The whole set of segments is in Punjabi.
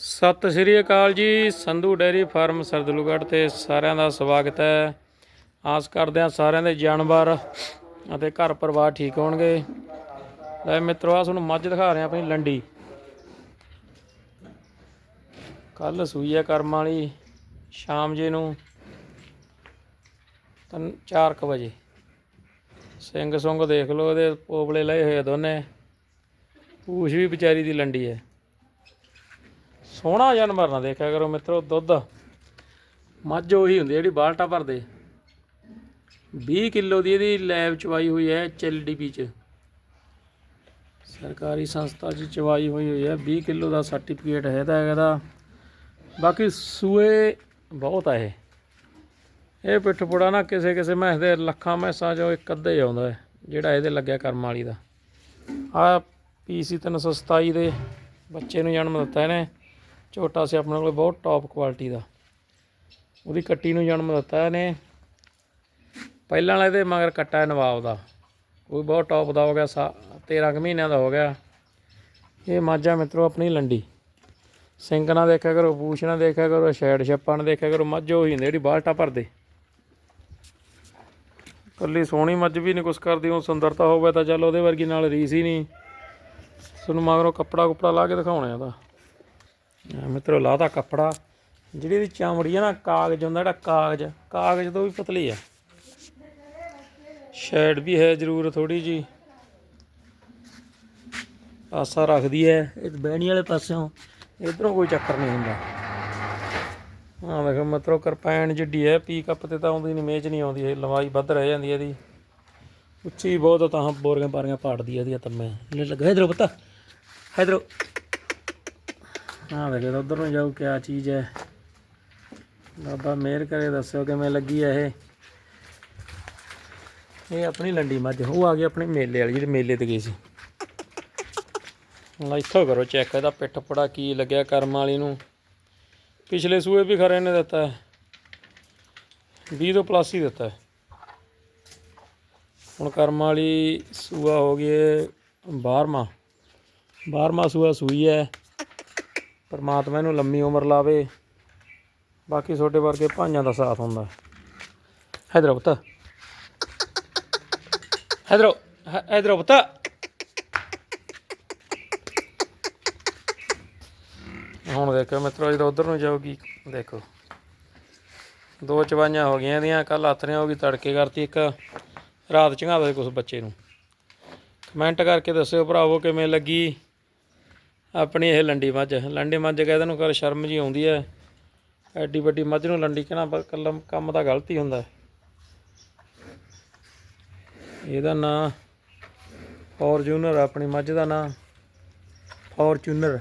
ਸਤਿ ਸ਼੍ਰੀ ਅਕਾਲ ਜੀ, ਸੰਧੂ ਡੈਰੀ ਫਾਰਮ ਸਰਦਲੂਗੜ੍ਹ ਤੇ ਸਾਰਿਆਂ ਦਾ ਸਵਾਗਤ ਹੈ। ਆਸ ਕਰਦੇ ਹਾਂ ਸਾਰਿਆਂ ਦੇ ਜਾਨਵਰ ਅਤੇ ਘਰ ਪਰਿਵਾਰ ਠੀਕ ਹੋਣਗੇ। ਲੈ ਮਿੱਤਰੋ ਆ ਤੁਹਾਨੂੰ ਮੱਝ ਦਿਖਾ ਰਹੇ ਆਪਣੀ ਲੰਡੀ। ਕੱਲ ਸੂਈ ਹੈ ਕਰਮ ਵਾਲੀ, ਸ਼ਾਮ ਜੇ ਨੂੰ ਤਿੰਨ 4:00 ਵਜੇ। ਸਿੰਘ ਸੁੰਗ ਦੇਖ ਲਓ, ਇਹਦੇ ਪੋਪਲੇ ਲਏ ਹੋਏ ਆ ਦੋਨੇ। ਪੂਛ ਵੀ ਵਿਚਾਰੀ ਦੀ ਲੰਡੀ ਹੈ। ਸੋਹਣਾ ਜਾਨਵਰ ਨਾ ਦੇਖਿਆ ਕਰੋ ਮਿੱਤਰੋ, ਦੁੱਧ। ਮੱਝ ਉਹੀ ਹੁੰਦੀ ਜਿਹੜੀ ਬਾਲਟਾ ਭਰਦੇ। 20 ਕਿਲੋ ਦੀ ਇਹਦੀ ਲੈਬ ਚਵਾਈ ਹੋਈ ਹੈ ਐਚਐਲਡੀਪੀ ਚ। ਸਰਕਾਰੀ ਸੰਸਥਾ ਚ ਚਵਾਈ ਹੋਈ ਹੋਈ ਹੈ। 20 ਕਿਲੋ ਦਾ ਸਰਟੀਫਿਕੇਟ ਹੈ ਤਾਂ ਇਹਦਾ ਬਾਕੀ ਸੂਏ ਬਹੁਤ ਆ ਇਹ। ਇਹ ਪਿੱਠਪੁੜਾ ਨਾ ਕਿਸੇ ਕਿਸੇ ਮੈਂਸ ਦੇ ਲੱਖਾਂ ਮੈਸਾਂ ਚੋਂ ਇੱਕ ਅੱਧੇ ਹੀ ਆਉਂਦਾ ਹੈ, ਜਿਹੜਾ ਇਹਦੇ ਲੱਗਿਆ ਕਰਮ ਵਾਲੀ ਦਾ। ਆ ਪੀਸੀ 327 ਦੇ ਬੱਚੇ ਨੂੰ ਜਨਮ ਦਿੱਤਾ ਇਹਨੇ। ਝੋਟਾ ਸੀ ਆਪਣੇ ਕੋਲ, ਬਹੁਤ ਟੌਪ ਕੁਆਲਿਟੀ ਦਾ। ਉਹਦੀ ਕੱਟੀ ਨੂੰ ਜਨਮ ਦਿੱਤਾ ਇਹਨੇ। ਪਹਿਲਾਂ ਵਾਲੇ ਦੇ ਮਗਰ ਕੱਟਾ ਨਵਾਬ ਦਾ। ਉਹ ਵੀ ਬਹੁਤ ਟੌਪ ਦਾ ਹੋ ਗਿਆ, ਸਾ 13 ਕੁ ਮਹੀਨਿਆਂ ਦਾ ਹੋ ਗਿਆ। ਇਹ ਮਾਝਾ ਮਿੱਤਰੋ, ਆਪਣੀ ਲੰਡੀ। ਸਿੰਕ ਨਾ ਦੇਖਿਆ ਕਰੋ ਪੂਛ ਨਾ ਦੇਖਿਆ ਕਰੋ ਸ਼ੈਡ ਛੱਪਾ ਨਾ ਦੇਖਿਆ ਕਰੋ, ਮੱਝ ਉਹੀ ਹੁੰਦੀ, ਜਿਹੜੀ ਬਾਲਟਾ ਭਰਦੇ। ਕੱਲੀ ਸੋਹਣੀ ਮੱਝ ਵੀ ਨਹੀਂ ਕੁਛ ਕਰਦੀ, ਉਹ ਸੁੰਦਰਤਾ ਹੋਵੇ ਤਾਂ ਚੱਲ ਉਹਦੇ ਵਰਗੀ ਨਾਲ ਰੀਸ ਹੀ ਨਹੀਂ ਤੁਹਾਨੂੰ ਮਗਰੋਂ ਕੱਪੜਾ ਕੁਪੜਾ ਲਾ ਕੇ ਦਿਖਾਉਣਾ ਆ ਆ ਮਿੱਤਰੋ ਲਾਤਾ ਕੱਪੜਾ। ਜਿਹੜੀ ਇਹਦੀ ਚਮੜੀ ਆ ਨਾ, ਕਾਗਜ਼ ਹੁੰਦਾ ਜਿਹੜਾ ਕਾਗਜ਼ ਕਾਗਜ਼ ਤੋਂ ਵੀ ਪਤਲੀ ਆ। ਸ਼ੈਡ ਵੀ ਹੈ ਜ਼ਰੂਰ ਥੋੜੀ ਜੀ ਆਸਾ ਰੱਖਦੀ ਹੈ। ਇਹ ਬਹਿਣੀ ਵਾਲੇ ਪਾਸਿਓਂ, ਇਧਰੋਂ ਕੋਈ ਚੱਕਰ ਨਹੀਂ ਹੁੰਦਾ। ਹਾਂ ਦੇਖੋ ਮਿੱਤਰੋ, ਕਿਰਪਾਨ ਜਿੱਡੀ ਹੈ। ਪੀ ਕੱਪ ਤੇ ਤਾਂ ਆਉਂਦੀ ਨਹੀਂ ਮੇਚ ਨਹੀਂ ਆਉਂਦੀ, ਇਹ ਲੰਬਾਈ ਵੱਧ ਰਹਿ ਜਾਂਦੀ ਇਹਦੀ। ਉੱਚੀ ਬਹੁਤ ਤਾਂ ਬੋਰੀਆਂ ਪਾਰੀਆਂ ਪਾੜਦੀ ਇਹਦੀ ਤੰਮੇ ਲੈ ਲੱਗਾ ਇਧਰੋਂ ਪਤਾ। ਇਧਰੋਂ। ਹਾਂ ਵੇਖੋ ਉਧਰ ਨੂੰ ਜਾਊ, ਕਿਆ ਚੀਜ਼ ਹੈ ਬਾਬਾ ਮਿਹਰ ਕਰੇ, ਦੱਸਿਓ ਕਿਵੇਂ ਲੱਗੀ ਹੈ ਇਹ। ਇਹ ਆਪਣੀ ਲੰਡੀ ਮੱਝ, ਉਹ ਆ ਗਈ ਆਪਣੇ ਮੇਲੇ ਵਾਲੀ, ਜਿਹੜੇ ਮੇਲੇ ਤੇ ਗਈ ਸੀ। ਹੁਣ ਇੱਥੋਂ ਕਰੋ ਚੈੱਕ ਇਹਦਾ ਪਿੱਠ ਪੜਾ ਕੀ ਲੱਗਿਆ ਕਰਮ ਵਾਲੀ ਨੂੰ। ਪਿਛਲੇ ਸੂਏ ਵੀ ਖਰੇ ਨੇ ਦਿੱਤਾ। ਹੈ 20 ਤੋਂ ਪਲੱਸ ਹੀ ਦਿੱਤਾ। ਹੈ ਹੁਣ ਕਰਮ ਵਾਲੀ ਸੂਆ ਹੋ ਗਈ 12ਵਾਂ 12ਵਾਂ ਸੂਆ ਸੂਈ ਹੈ ਪਰਮਾਤਮਾ ਇਹਨੂੰ ਲੰਮੀ ਉਮਰ ਲਾਵੇ। ਬਾਕੀ ਛੋਟੇ ਵਰਗੇ ਭਾਈਆਂ ਦਾ ਸਾਥ ਹੁੰਦਾ। ਹੈਦਰੋ ਪੁੱਤ। ਹੈਦਰੋ ਹੈਦਰੋ ਪੁੱਤ। ਹੁਣ ਦੇਖੋ ਮਿੱਤਰੋ, ਜਦੋਂ ਉਧਰ ਨੂੰ ਜਾਊਗੀ, ਦੇਖੋ। ਦੋ ਚਵਾਈਆਂ ਹੋ ਗਈਆਂ ਇਹਦੀਆਂ ਕੱਲ ਆਥਰੀਆਂ ਹੋ ਗਈ ਤੜਕੇ ਕਰਤੀ ਇੱਕ। ਰਾਤ ਚੰਗਾ ਦੇ ਕੁਝ ਬੱਚੇ ਨੂੰ। ਕਮੈਂਟ ਕਰਕੇ ਦੱਸਿਓ ਭਰਾਵੋ ਕਿਵੇਂ ਲੱਗੀ। ਆਪਣੀ ਇਹ ਲੰਡੀ ਮੱਝ। ਲੰਡੀ ਮੱਝ ਕਹਿੰਦੇ ਨੂੰ ਕਰ ਸ਼ਰਮ ਜੀ ਆਉਂਦੀ ਹੈ। ਐਡੀ ਵੱਡੀ ਮੱਝ ਨੂੰ ਲੰਡੀ ਕਹਿਣਾ ਕਲਮ ਕੰਮ ਦਾ ਹੀ ਹੁੰਦਾ। ਇਹਦਾ ਨਾਂ ਫੋਰਚੂਨਰ, ਆਪਣੀ ਮੱਝ ਦਾ ਨਾਂ ਫੋਰਚੂਨਰ।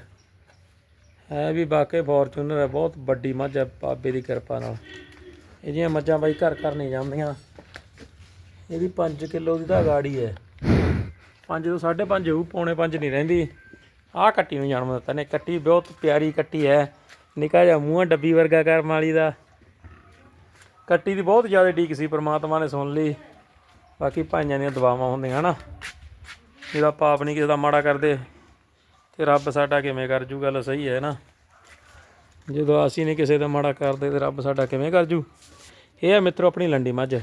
ਹੈ ਵੀ ਵਾਕਈ ਫੋਰਚੂਨਰ ਹੈ, ਬਹੁਤ ਵੱਡੀ ਮੱਝ ਹੈ ਬਾਬੇ ਦੀ ਕਿਰਪਾ ਨਾਲ। ਇਹਦੀਆਂ ਮੱਝਾਂ ਬਾਈ ਘਰ ਘਰ ਨਹੀਂ ਜਾਂਦੀਆਂ। ਇਹਦੀ 5 ਕਿਲੋ ਦੀ ਤਾਂ ਗਾੜੀ ਹੈ। 5 ਤੋਂ 5.5 ਹੋਊ, ਪੌਣੇ 5 ਨਹੀਂ ਰਹਿੰਦੀ। ਆਹ ਕੱਟੀ ਨੂੰ ਜਨਮ ਦਿੱਤਾ ਨੇ, ਕੱਟੀ ਬਹੁਤ ਪਿਆਰੀ ਕੱਟੀ ਹੈ। ਨਿਕਾ ਜਿਹਾ ਮੂੰਹ ਆ, ਡੱਬੀ ਵਰਗਾ ਕਰਮ ਵਾਲੀ ਦਾ। ਕੱਟੀ ਦੀ ਬਹੁਤ ਜ਼ਿਆਦਾ ਡੀਕ ਸੀ, ਪ੍ਰਮਾਤਮਾ ਨੇ ਸੁਣ ਲਈ। ਬਾਕੀ ਭਾਈਆਂ ਦੀਆਂ ਦੁਆਵਾਂ ਹੁੰਦੀਆਂ ਨਾ। ਜਿਹਦਾ ਪਾਪ ਨਹੀਂ ਕਿਸੇ ਦਾ ਮਾੜਾ ਕਰਦੇ। ਤੇ ਰੱਬ ਸਾਡਾ ਕਿਵੇਂ ਕਰ ਜੂ ਗੱਲ ਸਹੀ ਹੈ ਨਾ। ਜਦੋਂ ਅਸੀਂ ਨਹੀਂ ਕਿਸੇ ਦਾ ਮਾੜਾ ਕਰਦੇ, ਤੇ ਰੱਬ ਸਾਡਾ ਕਿਵੇਂ ਕਰ ਜੂ? ਇਹ ਹੈ ਮਿੱਤਰੋ, ਆਪਣੀ ਲੰਡੀ ਮੱਝ।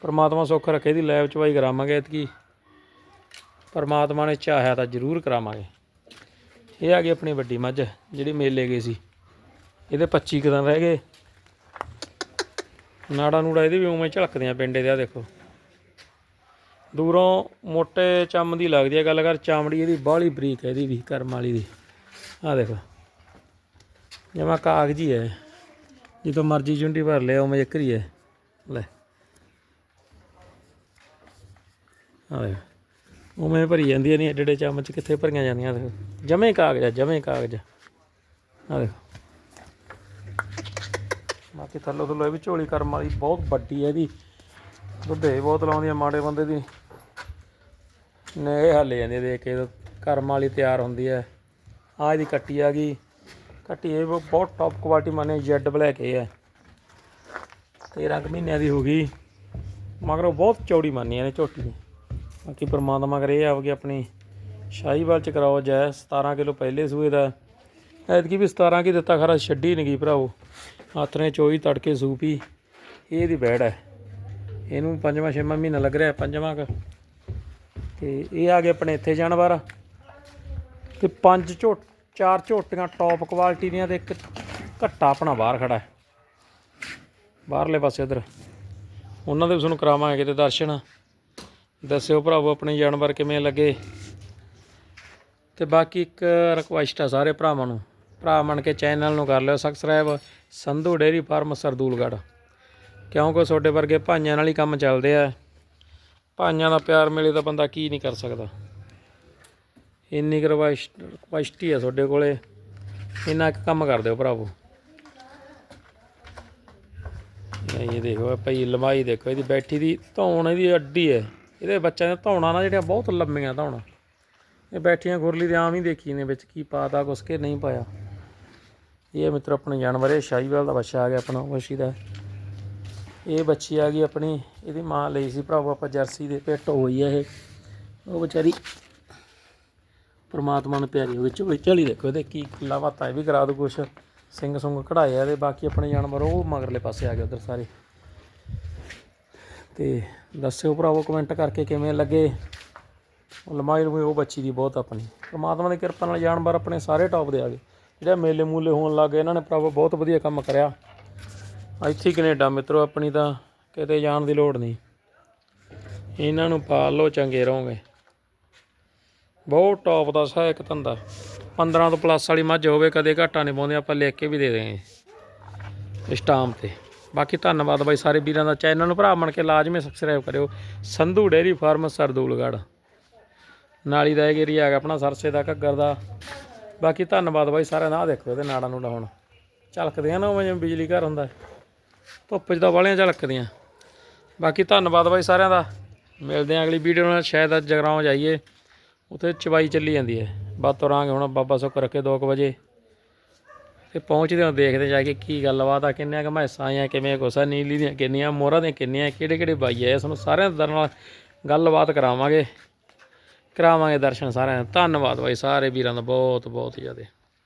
ਪਰਮਾਤਮਾ ਸੁੱਖ ਰੱਖੇ ਦੀ ਲੈਬ ਚਵਾਈ ਕਰਾਵਾਂਗੇ ਇਤਕੀ ਪਰਮਾਤਮਾ ਨੇ ਚਾਹਿਆ ਤਾਂ ਜ਼ਰੂਰ ਕਰਾਵਾਂਗੇ। ਇਹ ਆ ਗਈ ਆਪਣੀ ਵੱਡੀ ਮੱਝ, ਜਿਹੜੀ ਮੇਲੇ ਗਈ ਸੀ। ਇਹਦੇ 25 ਕਦਮ ਰਹਿ ਗਏ। ਨਾੜਾ ਨੂੜਾ ਇਹਦੇ ਵੀ ਉਵੇਂ ਝਲਕਦੀਆਂ ਪਿੰਡੇ ਦੇ ਆ ਦੇਖੋ। ਦੂਰੋਂ ਮੋਟੇ ਚੰਮ ਦੀ ਲੱਗਦੀ ਹੈ ਗੱਲ ਕਰ ਚਾਮੜੀ, ਇਹਦੀ ਬਾਹਲੀ ਬਰੀਕ ਹੈ ਇਹਦੀ ਵੀ, ਕਰਮ ਵਾਲੀ ਦੀ। ਆ ਦੇਖੋ। ਜਮਾ ਕਾਗਜੀ ਹੈ ਜਦੋਂ ਮਰਜ਼ੀ ਜੁੰਡੀ ਭਰ ਲਿਆ, ਉਵੇਂ ਜਕਰੀ ਹੈ ਲੈ। ਆ ਦੇਖ। ਉਵੇਂ ਭਰੀ ਜਾਂਦੀਆਂ ਨਹੀਂ ਏਡੇ ਏਡੇ ਚਮਚ ਕਿੱਥੇ ਭਰੀਆਂ ਜਾਂਦੀਆਂ ਦੇਖੋ ਜਮੇ ਕਾਗਜ਼ ਆ, ਜਮੇ ਕਾਗਜ਼ ਆ। ਦੇਖੋ। ਬਾਕੀ ਥੱਲੋਂ ਥੱਲੋਂ ਇਹ ਵੀ ਝੋਲੀ ਕਰਮ ਵਾਲੀ ਬਹੁਤ ਵੱਡੀ ਹੈ ਇਹਦੀ। ਦੁੱਧੇ ਬਹੁਤ ਲਾਉਂਦੀ ਆ ਮਾੜੇ ਬੰਦੇ ਦੀ। ਨੇ ਇਹ ਹੱਲੇ ਜਾਂਦੀ ਆ, ਦੇਖ ਕੇ ਕਰਮ ਵਾਲੀ ਤਿਆਰ ਹੁੰਦੀ ਹੈ ਆਹ ਇਹਦੀ ਕੱਟੀ ਆ ਗਈ। ਕੱਟੀ ਇਹ ਵੀ ਬਹੁਤ ਟੌਪ ਕੁਆਲਿਟੀ ਮੰਨੇ ਜੈਡ ਬਲੈਕ ਇਹ ਹੈ 13 ਕੁ ਮਹੀਨਿਆਂ ਦੀ ਹੋ ਗਈ। ਮਗਰੋਂ ਬਹੁਤ ਚੌੜੀ ਮੰਨੀ ਨੇ ਝੋਟੀ ਬਾਕੀ ਪਰਮਾਤਮਾ ਕਰੇ ਇਹ ਆਵਗੇ ਆਪਣੀ ਸ਼ਾਹੀਵਾਲ ਚ ਕਰਾਓ ਜੈ 17 ਕਿਲੋ ਪਹਿਲੇ ਸੂਏ ਦਾ। ਐਤਕੀ ਵੀ 17 ਕੀ ਦਿੱਤਾ ਖਰਾ, ਛੱਡੀ ਨਹੀਂ ਗਈ ਭਰਾਵੋ। ਹੱਥ ਨੇ ਚੋਈ ਤੜਕੇ ਸੂਪੀ ਇਹ ਇਹਦੀ ਬੈੜ ਹੈ। ਇਹਨੂੰ ਪੰਜਵਾਂ ਛੇਵਾਂ ਮਹੀਨਾ ਲੱਗ ਰਿਹਾ, ਪੰਜਵਾਂ ਕ। ਤੇ ਇਹ ਆ ਗਏ ਆਪਣੇ ਇੱਥੇ ਜਾਨਵਰ। ਤੇ ਪੰਜ ਝੋਟ ਚਾਰ ਝੋਟੀਆਂ ਟੌਪ ਕੁਆਲਿਟੀ ਦੀਆਂ ਤੇ ਇੱਕ ਘੱਟਾ ਆਪਣਾ ਬਾਹਰ ਖੜਾ ਹੈ। ਬਾਹਰਲੇ ਪਾਸੇ ਉਧਰ ਉਹਨਾਂ ਦੇ ਵੀ ਤੁਹਾਨੂੰ ਕਰਾਵਾਂਗੇ ਕਿਤੇ ਦਰਸ਼ਨ। ਦੱਸਿਓ ਭਰਾਵੋ ਆਪਣੇ ਜਾਨਵਰ ਕਿਵੇਂ ਲੱਗੇ। ਤੇ ਬਾਕੀ ਇੱਕ ਰਿਕੁਐਸਟ ਆ ਸਾਰੇ ਭਰਾਵਾਂ ਨੂੰ। ਭਰਾ ਮੰਨ ਕੇ ਚੈਨਲ ਨੂੰ ਕਰ ਲਿਓ subscribe Sandhu dairy farm, Sardulgarh. ਕਿਉਂਕਿ ਤੁਹਾਡੇ ਵਰਗੇ ਭਾਈਆਂ ਨਾਲ ਹੀ ਕੰਮ ਚੱਲਦੇ ਆ। ਭਾਈਆਂ ਦਾ ਪਿਆਰ ਮਿਲੇ ਤਾਂ ਬੰਦਾ ਕੀ ਨਹੀਂ ਕਰ ਸਕਦਾ। ਇੰਨੀ ਰਿਕੁਐਸਟ ਹੀ ਆ ਤੁਹਾਡੇ ਕੋਲੇ। ਇੰਨਾ ਕੁ ਕੰਮ ਕਰ ਦਿਓ ਭਰਾਵੋ। ਇਹ ਦੇਖੋ, ਇਹ ਭਈ ਲੰਬਾਈ ਦੇਖੋ, ਇਹਦੀ ਬੈਠੀ ਦੀ ਧੌਣ ਇਹਦੀ ਅੱਡੀ ਹੈ। ਇਹਦੇ ਬੱਚਿਆਂ ਦੀਆਂ ਧੌਣਾ ਨਾ ਜਿਹੜੀਆਂ ਬਹੁਤ ਲੰਮੀਆਂ ਧੌਣਾਂ। ਇਹ ਬੈਠੀਆਂ ਗੁਰਲੀ ਦੇ ਆਮ ਹੀ ਦੇਖੀ ਨੇ ਵਿੱਚ ਕੀ ਪਾਤਾ, ਕੁਛ ਕੇ ਨਹੀਂ ਪਾਇਆ। ਇਹ ਮਿੱਤਰ ਆਪਣੇ ਜਾਨਵਰ, ਇਹ ਸ਼ਾਹੀਵਾਲ ਦਾ ਬੱਚਾ ਆ ਗਿਆ ਆਪਣਾ, ਵਸ਼ੀ ਦਾ। ਇਹ ਬੱਚੀ ਆ ਗਈ ਆਪਣੀ, ਇਹਦੀ ਮਾਂ ਲਈ ਸੀ ਭਰਾਵੋ ਆਪਾਂ ਜਰਸੀ ਦੇ ਪਿੱਟ ਹੋਈ ਆ ਇਹ। ਉਹ ਵਿਚਾਰੀ ਪਰਮਾਤਮਾ ਨੂੰ ਪਿਆਰੀ ਹੋ ਗਈ ਝੋਲੀ ਝੋਲੀ ਦੇਖੋ ਇਹਦੇ ਕੀ ਲਾਵਾਤਾ ਇਹ ਵੀ ਕਰਾ ਦੋ ਕੁਛ। ਸਿੰਘ ਸੁੰਗ ਕਢਾਇਆ ਆ ਬਾਕੀ ਆਪਣੇ ਜਾਨਵਰ ਉਹ ਮਗਰਲੇ ਪਾਸੇ ਆ ਗਏ ਉਧਰ ਸਾਰੇ। ਤੇ ਦੱਸਿਓ ਭਰਾਵੋ ਕਮੈਂਟ ਕਰਕੇ ਕਿਵੇਂ ਲੱਗੇ? ਲਮਾਈ ਲੰਮਾਈ ਉਹ ਬੱਚੀ ਦੀ ਬਹੁਤ ਆਪਣੀ। ਪਰਮਾਤਮਾ ਦੀ ਕਿਰਪਾ ਨਾਲ ਜਾਨਵਰ ਆਪਣੇ ਸਾਰੇ ਟੌਪ ਦੇ ਆ ਗਏ। ਜਿਹੜੇ ਮੇਲੇ ਮੂਲੇ ਹੋਣ ਲੱਗੇ ਇਹਨਾਂ ਨੇ ਭਰਾਵੋ ਬਹੁਤ ਵਧੀਆ ਕੰਮ ਕਰਿਆ। ਇੱਥੇ ਹੀ ਕੈਨੇਡਾ ਮਿੱਤਰੋ, ਆਪਣੀ ਤਾਂ ਕਿਤੇ ਜਾਣ ਦੀ ਲੋੜ ਨਹੀਂ। ਇਹਨਾਂ ਨੂੰ ਪਾਲ ਲਓ, ਚੰਗੇ ਰਹੋਗੇ। ਬਹੁਤ ਟੌਪ ਦਾ ਸਹਾਇਕ ਧੰਦਾ। 15 ਤੋਂ ਪਲੱਸ ਵਾਲੀ ਮੱਝ ਹੋਵੇ, ਕਦੇ ਘਾਟਾ ਨਹੀਂ ਪਾਉਂਦੇ, ਆਪਾਂ ਲਿਖ ਕੇ ਵੀ ਦੇ ਦੇਂਗੇ। ਸਟਾਮ ਤੇ। ਬਾਕੀ ਧੰਨਵਾਦ ਬਾਈ ਸਾਰੇ ਵੀਰਾਂ ਦਾ। ਚੈਨਲ ਨੂੰ ਭਰਾ ਬਣ ਕੇ ਲਾਜ਼ਮੀ ਸਬਸਕ੍ਰਾਈਬ ਕਰਿਓ। Sandhu dairy farm, Sardulgarh. ਨਾਲੀ ਦਾ ਇਹ ਏਰੀਆ ਹੈਗਾ ਆਪਣਾ, ਸਰਸੇ ਦਾ, ਘੱਗਰ ਦਾ। ਬਾਕੀ ਧੰਨਵਾਦ ਬਾਈ ਸਾਰਿਆਂ ਦਾ। ਆਹ ਦੇਖੋ ਇਹਦੇ ਨਾੜਾਂ ਨੂੰ ਹੁਣ। ਝਲਕਦੀਆਂ ਨਾ ਉਵੇਂ ਜਿਵੇਂ ਬਿਜਲੀ ਘਰ ਹੁੰਦਾ। ਧੁੱਪ 'ਚ ਤਾਂ ਵਾਲੀਆਂ ਝਲਕਦੀਆਂ। ਬਾਕੀ ਧੰਨਵਾਦ ਬਾਈ ਸਾਰਿਆਂ ਦਾ। ਮਿਲਦੇ ਹਾਂ ਅਗਲੀ ਵੀਡੀਓ ਨਾਲ। ਸ਼ਾਇਦ ਅੱਜ ਜਗਰਾਉਂ ਜਾਈਏ। ਉੱਥੇ ਚਵਾਈ ਚੱਲੀ ਜਾਂਦੀ ਹੈ। ਬਾਅਦ ਤੁਰਾਂਗੇ ਹੁਣ ਬਾਬਾ ਸੁੱਖ ਰੱਖੇ 2 ਵਜੇ। ਤੇ ਪਹੁੰਚਦੇ ਹਾਂ ਦੇਖਦੇ ਜਾ ਕੇ ਕੀ ਗੱਲਬਾਤ ਆ ਕਿੰਨੇ ਕੁ ਮੈਸਾਂ ਆਈਆਂ, ਕਿਵੇਂ ਕੁਛ ਆ, ਨੀਲੀ ਦੀਆਂ ਕਿੰਨੀਆਂ, ਮੋਹਰਾਂ ਦੀਆਂ ਕਿੰਨੀਆਂ, ਕਿਹੜੇ ਕਿਹੜੇ ਬਾਈ ਆਏ ਤੁਹਾਨੂੰ ਸਾਰਿਆਂ ਦੇ ਨਾਲ ਗੱਲਬਾਤ ਕਰਾਵਾਂਗੇ। ਕਰਾਵਾਂਗੇ ਦਰਸ਼ਨ ਸਾਰਿਆਂ ਦਾ। ਧੰਨਵਾਦ ਬਾਈ, ਸਾਰੇ ਵੀਰਾਂ ਦਾ ਬਹੁਤ ਬਹੁਤ ਜ਼ਿਆਦਾ।